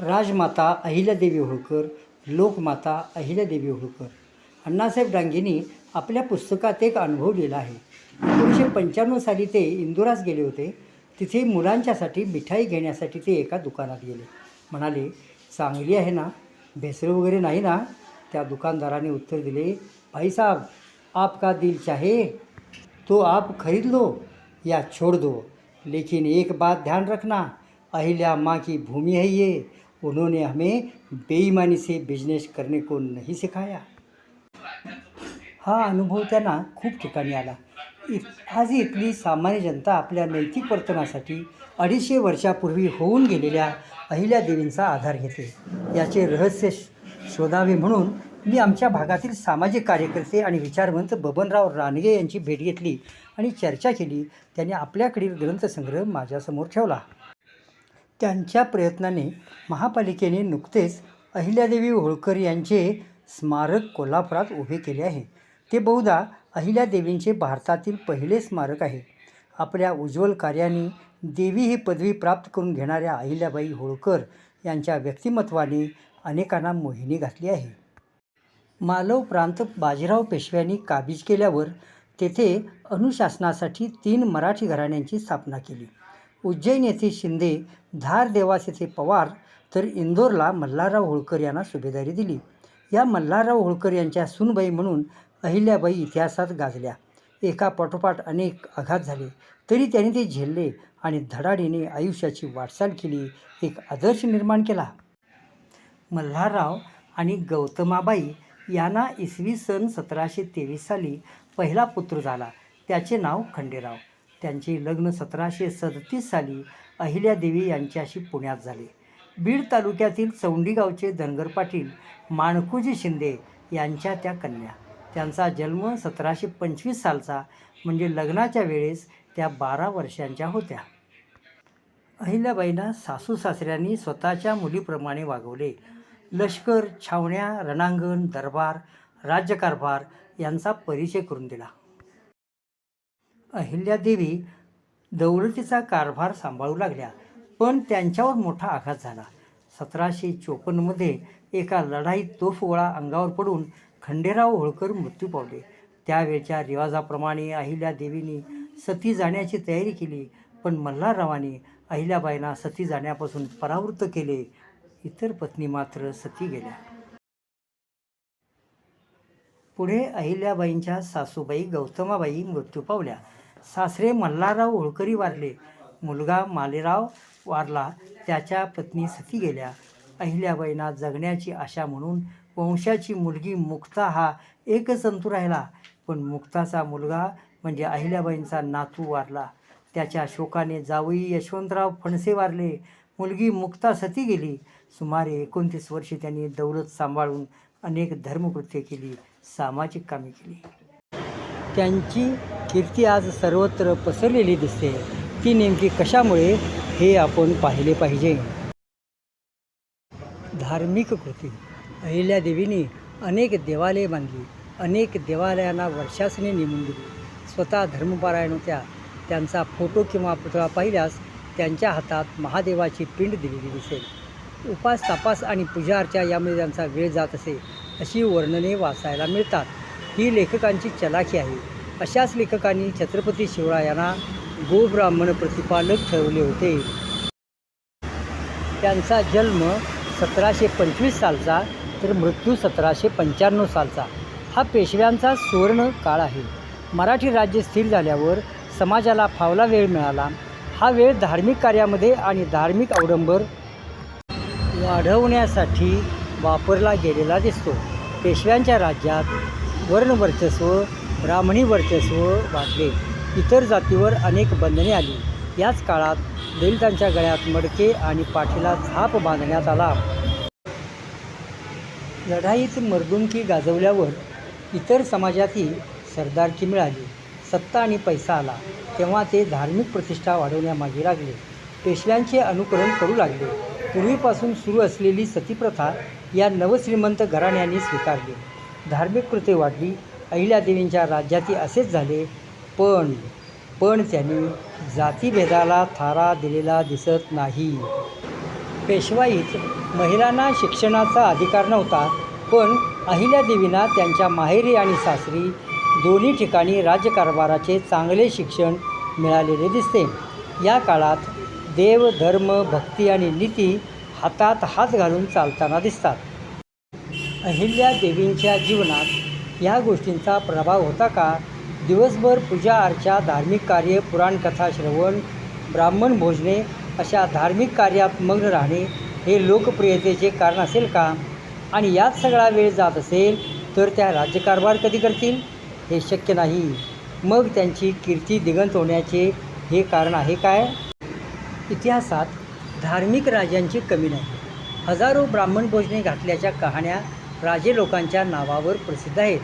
राजमाता अहिल्यादेवी होळकर लोकमाता अहिल्यादेवी होळकर. अण्णासाहेब डांगेंनी आपल्या पुस्तकात एक अनुभव लिहिला आहे. एकोणीसशे पंच्याण्णव साली ते इंदुरास गेले होते. तिथे मुलांच्यासाठी मिठाई घेण्यासाठी ते एका दुकानात गेले. म्हणाले चांगली आहे ना? भेसळ वगैरे नाही ना? त्या दुकानदाराने उत्तर दिले भाईसाहेब आप आपका दिल चाहे तो आप खरीद लो या छोड़ दो. लेकिन एक बात ध्यान रखना अहिल्या माँ की भूमि है ये उन्होंने हमें बेईमानी से बिजनेस करने को नहीं सिखाया। हा अनुभव त्यांना खूप ठिकाणी आला. इ आज इथली सामान्य जनता आपल्या नैतिक वर्तनासाठी अडीचशे वर्षापूर्वी होऊन गेलेल्या अहिल्यादेवींचा आधार घेते. याचे रहस्य शोधावे म्हणून मी आमच्या भागातील सामाजिक कार्यकर्ते आणि विचारवंत बबनराव रानगे यांची भेट घेतली आणि चर्चा केली. त्यांनी आपल्याकडील ग्रंथसंग्रह माझ्यासमोर ठेवला. त्यांच्या प्रयत्नाने महापालिकेने नुकतेच अहिल्यादेवी होळकर यांचे स्मारक कोल्हापुरात उभे केले आहे. ते बहुधा अहिल्यादेवींचे भारतातील पहिले स्मारक आहे. आपल्या उज्ज्वल कार्याने देवी ही पदवी प्राप्त करून घेणाऱ्या अहिल्याबाई होळकर यांच्या व्यक्तिमत्वाने अनेकांना मोहिनी घातली आहे. मालव प्रांत बाजीराव पेशव्यांनी काबीज केल्यावर तेथे अनुशासनासाठी तीन मराठी घराण्यांची स्थापना केली. उज्जैन येथे शिंदे धार देवास येथे पवार तर इंदोरला मल्हारराव होळकर यांना सुभेदारी दिली. या मल्हारराव होळकर यांच्या सुनबाई म्हणून अहिल्याबाई इतिहासात गाजल्या. एका पाठोपाठ अनेक आघात झाले. तरी त्यांनी ते झेलले आणि धडाडीने आयुष्याची वाटचाल केली एक आदर्श निर्माण केला. मल्हारराव आणि गौतमाबाई यांना इसवी सन सतराशे तेवीस साली पहिला पुत्र झाला. त्याचे नाव खंडेराव. त्यांचे लग्न सतराशे सदतीस साली अहिल्यादेवी यांच्याशी पुण्यात झाले. बीड तालुक्यातील चौंडी गावचे धनगर पाटील माणकुजी शिंदे यांच्या त्या कन्या. त्यांचा जन्म सतराशे पंचवीस सालचा म्हणजे लग्नाच्या वेळेस त्या बारा वर्षांच्या होत्या. अहिल्याबाईंना सासू सासऱ्यांनी स्वतःच्या मुलीप्रमाणे वागवले. लष्कर छावण्या रणांगण दरबार राज्यकारभार यांचा परिचय करून दिला. अहिल्यादेवी दौलतीचा कारभार सांभाळू लागल्या पण त्यांच्यावर मोठा आघात झाला. सतराशे चोपन्नमध्ये एका लढाईत तोफगोळा अंगावर पडून खंडेराव होळकर मृत्यू पावले. त्यावेळच्या रिवाजाप्रमाणे अहिल्यादेवींनी सती जाण्याची तयारी केली पण मल्हाररावाने अहिल्याबाईंना सती जाण्यापासून परावृत्त केले. इतर पत्नी मात्र सती गेल्या. पुढे अहिल्याबाईंच्या सासूबाई गौतमाबाई मृत्यू पावल्या. सासरे मल्हारराव होळकरी वारले. मुलगा मालेराव वारला. त्याच्या पत्नी सती गेल्या. अहिल्याबाईंना जगण्याची आशा म्हणून वंशाची मुलगी मुक्ता हा एकच अंतू राहिला. पण मुक्ताचा मुलगा म्हणजे अहिल्याबाईंचा नातू वारला. त्याच्या शोकाने जावई यशवंतराव फणसे वारले. मुलगी मुक्ता सती गेली. सुमारे एकोणतीस वर्षे त्यांनी दौलत सांभाळून अनेक धर्मकृत्ये केली. सामाजिक कामे केली. त्यांची कीर्ती आज सर्वत्र पसरलेली दिसते. ती नेमकी कशामुळे हे आपण पाहिले पाहिजे? धार्मिक कृती. अहिल्यादेवीने अनेक देवालये बांधली. अनेक देवालयांना वर्षासने नेमून दिली. स्वतः धर्मपारायण होत्या. त्यांचा फोटो किंवा पुतळा पाहिल्यास त्यांच्या हातात महादेवाची पिंड दिलेली दिसेल. उपास तपास आणि पूजा अर्चा यामध्ये त्यांचा वेळ जात असे. अशी वर्णने वाचायला मिळतात. ही लेखकांची चलाखी आहे. अशाच लेखकांनी छत्रपती शिवरायांना गोब्राह्मण प्रतिपालक ठरवले होते. त्यांचा जन्म सतराशे पंचवीस सालचा तर मृत्यू सतराशे पंच्याण्णव सालचा. हा पेशव्यांचा सुवर्ण काळ आहे. मराठी राज्य स्थिर झाल्यावर समाजाला फावला वेळ मिळाला. हा वेळ धार्मिक कार्यामध्ये आणि धार्मिक अवडंबर वाढवण्यासाठी वापरला गेलेला दिसतो. पेशव्यांच्या राज्यात वर्णवर्चस्व ब्राह्मणी वर्चस्व वाढले. इतर जातीवर अनेक बंधने आली. याच काळात दलितांच्या गळ्यात मडके आणि पाठीला झाप बांधण्यात आला. लढाईत मर्दुमकी गाजवल्यावर इतर समाजातही सरदारकी मिळाली. सत्ता आणि पैसा आला. तेव्हा ते धार्मिक प्रतिष्ठा वाढवण्यामागे लागले. पेशव्यांचे अनुकरण करू लागले. पूर्वीपासून सुरू असलेली सतीप्रथा या नवश्रीमंत घराण्यांनी स्वीकारले. धार्मिक कृते वाढली अहिल्यादेवींच्या राज्यातही असेच झाले पण पण त्यांनी जातीभेदाला थारा दिलेला दिसत नाही. पेशवाईत महिलांना शिक्षणाचा अधिकार नव्हता पण अहिल्यादेवींना त्यांच्या माहेरी आणि सासरी दोन्ही ठिकाणी राज्यकारभाराचे चांगले शिक्षण मिळालेले दिसते. या काळात देव धर्म भक्ती आणि नीती हातात हात घालून चालताना दिसतात. अहिल्या देवींच्या जीवनात या गोष्टींचा प्रभाव होता का? दिवसभर पूजा अर्चा धार्मिक कार्य पुराणकथा श्रवण ब्राह्मण भोजने अशा धार्मिक कार्यात मग्न राहणे हे लोकप्रियतेचे कारण असेल का? आणि यात सगळा वेळ जात असेल तर त्या राज्यकारभार कधी करतील? हे शक्य नाही. मग त्यांची कीर्ती दिगंत होण्याचे हे कारण आहे काय? इतिहासात धार्मिक राजांची कमी नाही. हजारो ब्राह्मण भोजने घातल्याच्या कहाण्या राजे लोकांच्या नावावर प्रसिद्ध आहेत.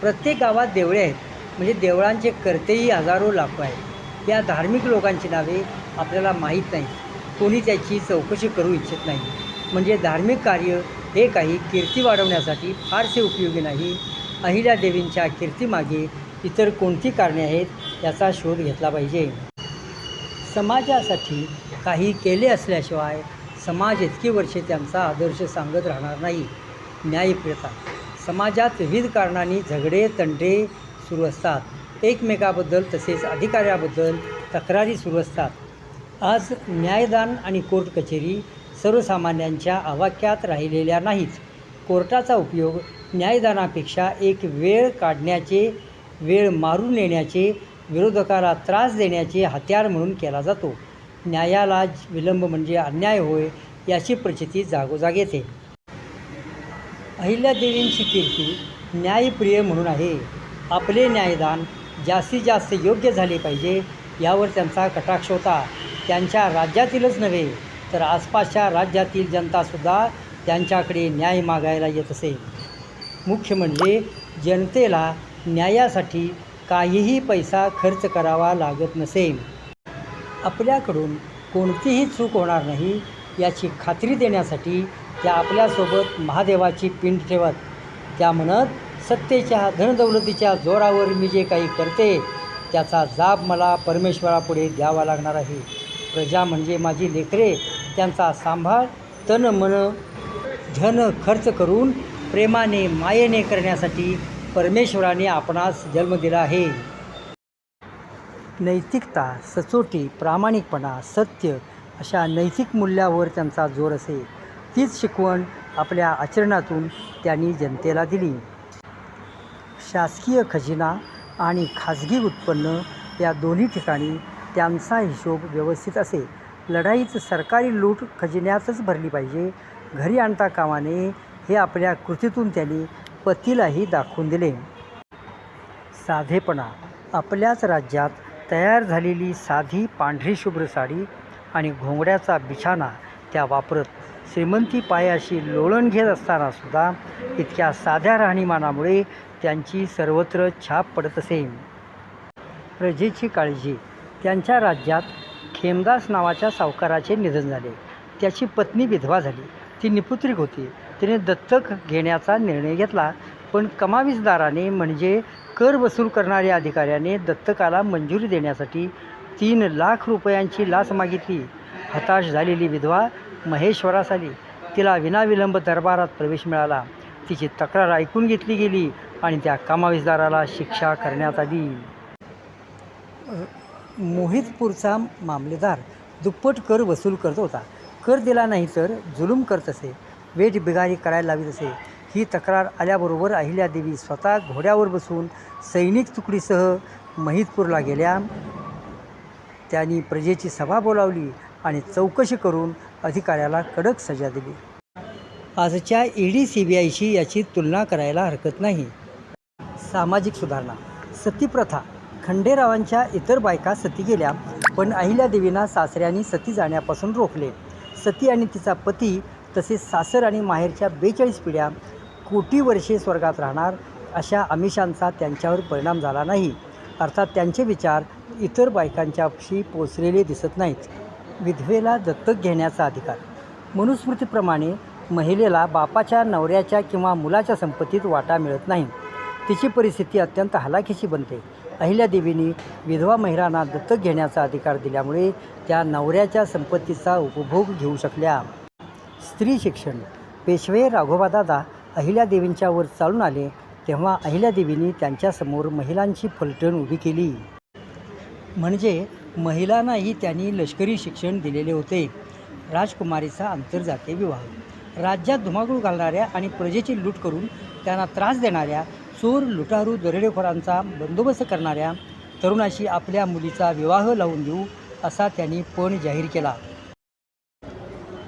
प्रत्येक गावात देवळे आहेत. म्हणजे देवळांचे कर्तेही हजारो लाखो आहेत. या धार्मिक लोकांची नावे आपल्याला माहीत नाही कोणी त्याची चौकशी करू इच्छित नाही. म्हणजे धार्मिक कार्य हे काही कीर्ती वाढवण्यासाठी फारसे उपयोगी नाही. अहिल्यादेवींच्या कीर्तीमागे इतर कोणती कारणे आहेत याचा शोध घेतला पाहिजे. समाजासाठी काही केले असल्याशिवाय समाज इतकी वर्षे त्यांचा आदर्श सांगत राहणार नाही. न्यायप्रियता समाजात विविध कारणांनी झगडे तंटे सुरू असतात. एकमेकाबद्दल तसेच अधिकाऱ्याबद्दल तक्रारी सुरू असतात. आज न्यायदान आणि कोर्ट कचेरी सर्वसामान्यांच्या आवाक्यात राहिलेल्या नाहीत. कोर्टाचा उपयोग न्यायदानापेक्षा एक वेळ काढण्याचे वेळ मारून नेण्याचे विरोधकाला त्रास देण्याचे हत्यार म्हणून केला जातो. न्यायाला विलंब म्हणजे अन्याय होय याची प्रचिती जागोजाग येते. अहिल्यादेवींची कीर्ती न्यायप्रिय म्हणून आहे. आपले न्यायदान जास्तीत जास्त योग्य झाले पाहिजे यावर त्यांचा कटाक्ष होता. त्यांच्या राज्यातीलच नव्हे तर आसपासच्या राज्यातील जनतासुद्धा त्यांच्याकडे न्याय मागायला येत असे. मुख्य म्हणजे जनतेला न्यायासाठी काहीही पैसा खर्च करावा लागत नसे आपल्याकडून कोणतीही चूक होणार नाही याची खात्री देण्यासाठी त्या आपल्यासोबत महादेवाची पिंड ठेवत. त्या म्हणत सत्तेच्या धनदौलतीच्या जोरावर मी जे काही करते त्याचा जाब मला परमेश्वरापुढे द्यावा लागणार आहे. प्रजा म्हणजे माझी लेकरे त्यांचा सांभाळ तन मन धन खर्च करून प्रेमाने मायेने करण्यासाठी परमेश्वराने आपणास जन्म दिला आहे. नैतिकता सचोटी प्रामाणिकपणा सत्य अशा नैतिक मूल्यावर त्यांचा जोर असे. तीच शिकवण आपल्या आचरणातून त्यांनी जनतेला दिली. शासकीय खजिना आणि खाजगी उत्पन्न या दोन्ही ठिकाणी त्यांचा हिशोब व्यवस्थित असे. लढाईत सरकारी लूट खजिन्यातच भरली पाहिजे. घरी आणता कामाने हे आपल्या कृतीतून त्यांनी पतीलाही दाखवून दिले. साधेपणा आपल्याच राज्यात तयार झालेली साधी पांढरी शुभ्र साडी आणि घोंगड्याचा बिछाना त्या वापरत श्रीमंती पायाशी लोळण घेत असतानासुद्धा इतक्या साध्या राहणीमानामुळे त्यांची सर्वत्र छाप पडत असे. प्रजेची काळजी त्यांच्या राज्यात खेमदास नावाच्या सावकाराचे निधन झाले. त्याची पत्नी विधवा झाली. ती निपुत्रिक होती. तिने दत्तक घेण्याचा निर्णय घेतला. पण कमावीसदाराने म्हणजे कर वसूल करणाऱ्या अधिकाऱ्याने दत्तकाला मंजुरी देण्यासाठी तीन लाख रुपयांची लाच मागितली. हताश झालेली विधवा महेश्वरास आली. तिला विनाविलंब दरबारात प्रवेश मिळाला. तिची तक्रार ऐकून घेतली गेली आणि त्या कमावीसदाराला शिक्षा करण्यात आली. मोहितपूरचा मामलेदार दुप्पट कर वसूल करत होता. कर दिला नाही तर जुलूम करत असे. वेठ बिगारी करायला लावीत असे. ही तक्रार आल्याबरोबर अहिल्यादेवी स्वतः घोड्यावर बसून सैनिक तुकडीसह महितपूरला गेल्या. त्यांनी प्रजेची सभा बोलावली आणि चौकशी करून अधिकाऱ्याला कडक सजा दिली. आजच्या ई डी सी बी आयशी याची तुलना करायला हरकत नाही. सामाजिक सुधारणा. सतीप्रथा. खंडेरावांच्या इतर बायका सती गेल्या पण अहिल्यादेवींना सासऱ्यांनी सती जाण्यापासून रोखले. सती आणि तिचा पती तसेच सासर आणि माहेरच्या बेचाळीस पिढ्या कोटी वर्षे स्वर्गात राहणार अशा आमिषांचा त्यांच्यावर परिणाम झाला नाही. अर्थात त्यांचे विचार इतर बायकांच्याशी पोचलेले दिसत नाहीत. विधवेला दत्तक घेण्याचा अधिकार. मनुस्मृतीप्रमाणे महिलेला बापाच्या नवऱ्याच्या किंवा मुलाच्या संपत्तीत वाटा मिळत नाही. तिची परिस्थिती अत्यंत हलाखीची बनते. अहिल्यादेवींनी विधवा महिलांना दत्तक घेण्याचा अधिकार दिल्यामुळे त्या नवऱ्याच्या संपत्तीचा उपभोग घेऊ शकल्या. स्त्री शिक्षण. पेशवे राघोबादादा अहिल्यादेवींच्या वर चालून आले तेव्हा अहिल्यादेवींनी त्यांच्यासमोर महिलांची फलटण उभी केली. म्हणजे महिलांनाही त्यांनी लष्करी शिक्षण दिलेले होते. राजकुमारीचा आंतरजातीय विवाह. राज्यात धुमाकूळ घालणाऱ्या आणि प्रजेची लूट करून त्यांना त्रास देणाऱ्या चोर लुटारू दरोडेखोरांचा बंदोबस्त करणाऱ्या तरुणाशी आपल्या मुलीचा विवाह लावून देऊ असा त्यांनी पण जाहीर केला.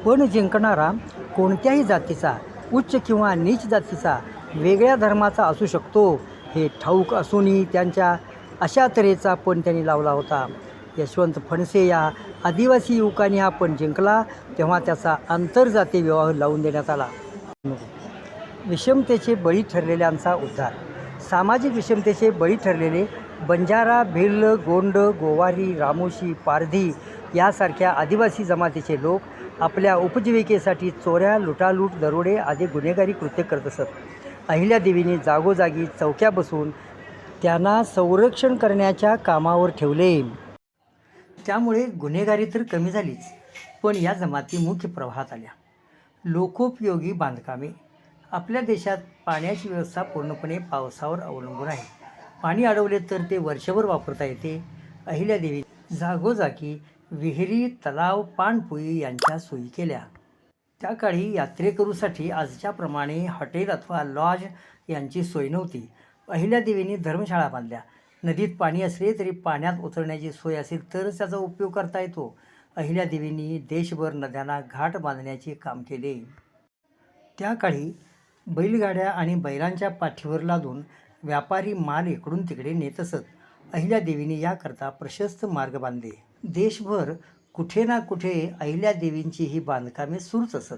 पण जिंकणारा कोणत्याही जातीचा उच्च किंवा नीच जातीचा वेगळ्या धर्माचा असू शकतो. हे ठाऊक असूनही त्यांच्या अशा तऱ्हेचा पण त्यांनी लावला होता. यशवंत फणसे या आदिवासी युवकांनी हा पण जिंकला तेव्हा त्याचा आंतरजातीय विवाह लावून देण्यात आला. विषमतेचे बळी ठरलेल्यांचा उद्धार. सामाजिक विषमतेचे बळी ठरलेले बंजारा भिल्ल गोंड गोवारी रामोशी पारधी यासारख्या आदिवासी जमातीचे लोक आपल्या उपजीविकेसाठी चोऱ्या लुटालूट दरोडे आदी गुन्हेगारी कृत्य करत असत. अहिल्यादेवीने जागोजागी चौक्या बसून त्यांना संरक्षण करण्याच्या कामावर ठेवले. त्यामुळे गुन्हेगारी तर कमी झालीच पण या जमाती मुख्य प्रवाहात आल्या. लोकोपयोगी बांधकामे. आपल्या देशात पाण्याची व्यवस्था पूर्णपणे पावसावर अवलंबून आहे. पाणी अडवले तर ते वर्षभर वापरता येते. अहिल्यादेवी जागोजागी विहिरी तलाव पाणपुळी यांच्या सोयी केल्या. त्या काळी यात्रेकरूसाठी आजच्याप्रमाणे हॉटेल अथवा लॉज यांची सोय नव्हती. अहिल्यादेवींनी धर्मशाळा बांधल्या. नदीत पाणी असले तरी पाण्यात उतरण्याची सोय असेल तरच त्याचा उपयोग करता येतो. अहिल्या देवींनी देशभर नद्यांना घाट बांधण्याचे काम केले. त्या काळी बैलगाड्या आणि बैलांच्या पाठीवर लादून व्यापारी माल इकडून तिकडे नेत असत. अहिल्या देवीने याकरता प्रशस्त मार्ग बांधले. देशभर कुठे ना कुठे अहिल्यादेवींची ही बांधकामे सुरूच असत.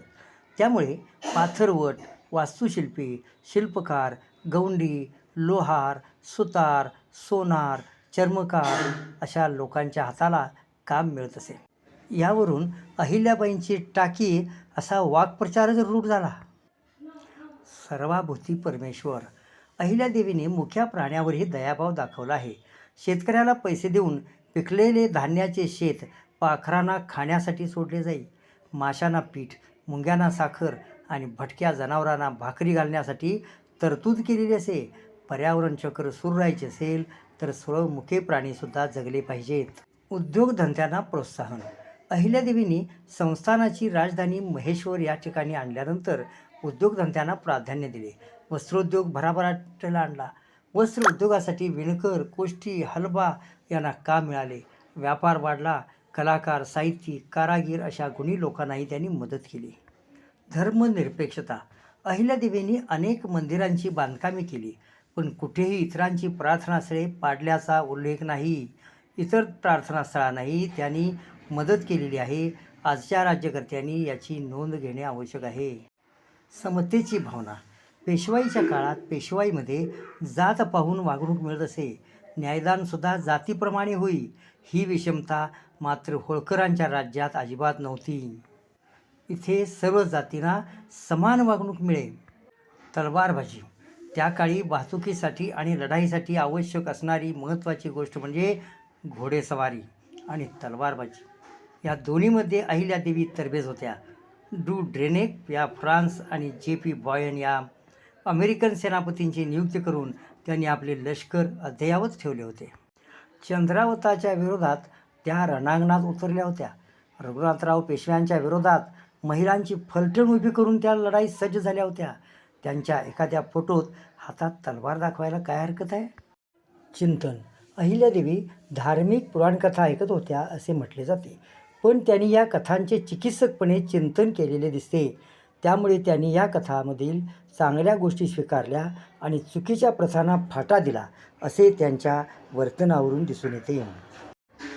त्यामुळे पाथरवट वास्तुशिल्पी शिल्पकार गौंडी लोहार सुतार सोनार चर्मकार अशा लोकांच्या हाताला काम मिळत असे. यावरून अहिल्याबाईंची टाकी असा वाक्प्रचारच रूढ झाला. सर्वाभूती परमेश्वर अहिल्यादेवीने मुख्या प्राण्यावरही दयाभाव दाखवला आहे. शेतकऱ्याला पैसे देऊन पिकलेले धान्याचे शेत पाखरांना खाण्यासाठी सोडले जाई. माशांना पीठ मुंग्यांना साखर आणि भटक्या जनावरांना भाकरी घालण्यासाठी तरतूद केलेली असे. पर्यावरण चक्र सुरू राहायचे असेल तर सर्व मुखे प्राणीसुद्धा जगले पाहिजेत. उद्योगधंद्यांना प्रोत्साहन. अहिल्यादेवींनी संस्थानाची राजधानी महेश्वर या ठिकाणी आणल्यानंतर उद्योगधंद्यांना प्राधान्य दिले. वस्त्रोद्योग भराभराटेला आणला. वस्त्र उद्योगासाठी विणकर कोष्टी हलबा यांना काम मिळाले? व्यापार वाढला कलाकार साहित्यिक कारागीर अशा गुणी लोकांनाही त्यांनी मदत केली. धर्मनिरपेक्षता. अहिल्यादेवींनी अनेक मंदिरांची बांधकामे केली पण कुठेही इतरांची प्रार्थनास्थळे पाडल्याचा उल्लेख नाही. इतर प्रार्थनास्थळांनाही त्यांनी मदत केलेली आहे. आजच्या राज्यकर्त्यांनी याची नोंद घेणे आवश्यक आहे. समतेची भावना. पेशवाईच्या काळात पेशवाईमध्ये जात पाहून वागणूक मिळत असे. न्यायदानसुद्धा जातीप्रमाणे होई ही विषमता मात्र होळकरांच्या राज्यात अजिबात नव्हती. इथे सर्व जातींना समान वागणूक मिळे तलवारबाजी त्या काळी वाहतुकीसाठी आणि लढाईसाठी आवश्यक असणारी महत्त्वाची गोष्ट म्हणजे घोडेसवारी आणि तलवारबाजी. या दोन्हीमध्ये अहिल्यादेवी तरबेज होत्या. डू ड्रेनेक या फ्रान्स आणि जे पी बॉयन या अमेरिकन सेनापतींची नियुक्ती करून त्यांनी आपले लष्कर अद्ययावत ठेवले होते. चंद्रावताच्या विरोधात त्या रणांगणात उतरल्या होत्या. रघुनाथराव पेशव्यांच्या विरोधात महिलांची फलटण उभी करून त्या लढाईत सज्ज झाल्या होत्या. त्यांच्या एखाद्या फोटोत हातात तलवार दाखवायला काय हरकत आहे? चिंतन. अहिल्यादेवी धार्मिक पुराणकथा ऐकत होत्या असे म्हटले जाते. पण त्यांनी या कथांचे चिकित्सकपणे चिंतन केलेले दिसते. त्यामुळे त्यांनी या कथामधील चांगल्या गोष्टी स्वीकारल्या आणि चुकीच्या प्रथांना फाटा दिला असे त्यांच्या वर्तनावरून दिसून येते.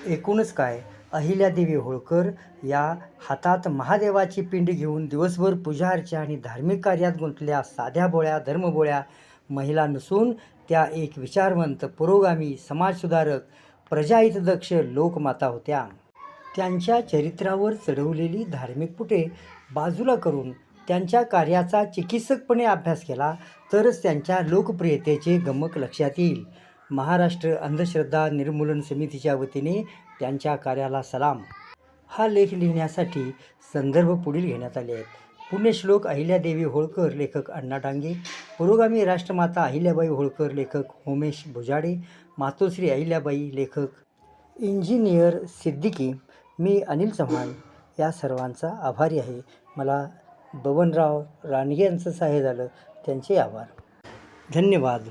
एकूणच काय अहिल्यादेवी होळकर या हातात महादेवाची पिंड घेऊन दिवसभर पूजा अर्चा आणि धार्मिक कार्यात गुंतल्या साध्या बोळ्या धर्मबोळ्या महिला नसून त्या एक विचारवंत पुरोगामी समाजसुधारक प्रजाहितदक्ष लोकमाता होत्या. त्यांच्या चरित्रावर चढवलेली धार्मिक पुटे बाजूला करून त्यांच्या कार्याचा चिकित्सकपणे अभ्यास केला तरच त्यांच्या लोकप्रियतेचे गमक लक्षात येईल. महाराष्ट्र अंधश्रद्धा निर्मूलन समितीच्या वतीने त्यांच्या कार्याला सलाम. हा लेख लिहिण्यासाठी संदर्भ पुढील घेण्यात आले आहेत. पुण्यश्लोक अहिल्यादेवी होळकर लेखक अण्णा डांगे. पुरोगामी राष्ट्रमाता अहिल्याबाई होळकर लेखक उमेश भुजाडे. मातोश्री अहिल्याबाई लेखक इंजिनियर सिद्दीकी. मी अनिल चव्हाण. या सर्वांचा आभारी आहे. मला बबनराव रानगे यांचं साहे झालं. त्यांचे आभार. धन्यवाद.